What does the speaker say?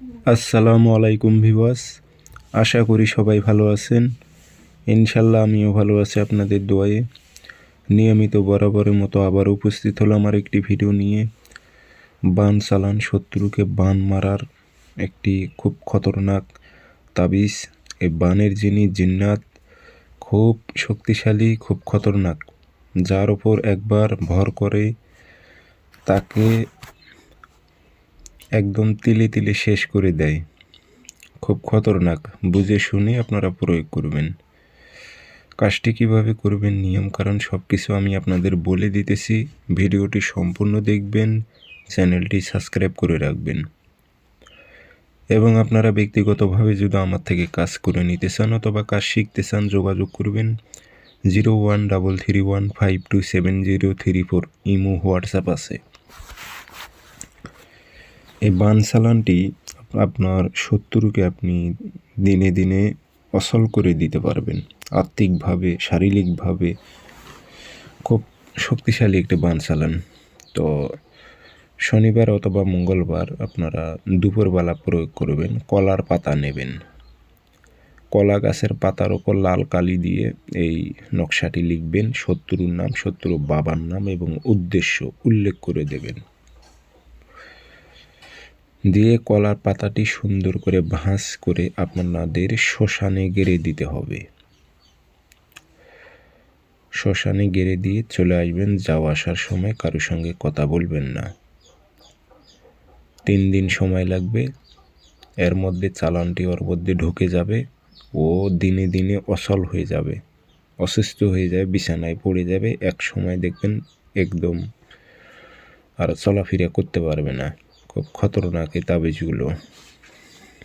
আসসালামু আলাইকুম ভিওয়াস আশা করি সবাই ভালো আছেন। ইনশাল্লাহ আমিও ভালো আছি আপনাদের দোয়ায়ে। নিয়মিত বরাবরের মতো আবার উপস্থিত হলো আমার একটি ভিডিও নিয়ে। বান চালান শত্রুকে বান মারার একটি খুব খতরনাক তাবিজ। এই বানের যিনি জিন্নাত, খুব শক্তিশালী, খুব খতরনাক। যার ওপর একবার ভর করে তাকে একদম তিলে তিলে শেষ করে দেয়। খুব খতরনাক, বুঝে শুনে আপনারা প্রয়োগ করবেন। কাজটি কীভাবে করবেন, নিয়ম কারণ সব কিছু আমি আপনাদের বলে দিতেছি। ভিডিওটি সম্পূর্ণ দেখবেন, চ্যানেলটি সাবস্ক্রাইব করে রাখবেন। এবং আপনারা ব্যক্তিগতভাবে যদি আমার থেকে কাজ করে নিতে চান অথবা কাজ শিখতে চান, যোগাযোগ করবেন। Zero one double three one five two seven zero three four, imo, WhatsApp আছে। এই বান চালানটি আপনার শত্রুকে আপনি দিনে দিনে অসল করে দিতে পারবেন। আর্থিকভাবে শারীরিকভাবে খুব শক্তিশালী একটি বান চালান তো শনিবার অথবা মঙ্গলবার আপনারা দুপুরবেলা প্রয়োগ করবেন, কলার পাতা নেবেন। কলা গাছের পাতার ওপর লাল কালি দিয়ে এই নকশাটি লিখবেন, শত্রুর নাম শত্রু বাবার নাম এবং উদ্দেশ্য উল্লেখ করে দেবেন। দিয়ে কলার পাতাটি সুন্দর করে ভাঁজ করে আপনাদের শ্মশানে গেড়ে দিতে হবে। শ্মশানে গেড়ে দিয়ে চলে আসবেন যাওয়া আসার সময় কারোর সঙ্গে কথা বলবেন না। তিন দিন সময় লাগবে, এর মধ্যে চালানটি ওর মধ্যে ঢুকে যাবে, ও দিনে দিনে অসল হয়ে যাবে, অসুস্থ হয়ে যাবে, বিছানায় পড়ে যাবে, এক সময় দেখবেন একদম আর চলাফেরা করতে পারবে না। খুব খতরনাক এই তাবিজগুলো।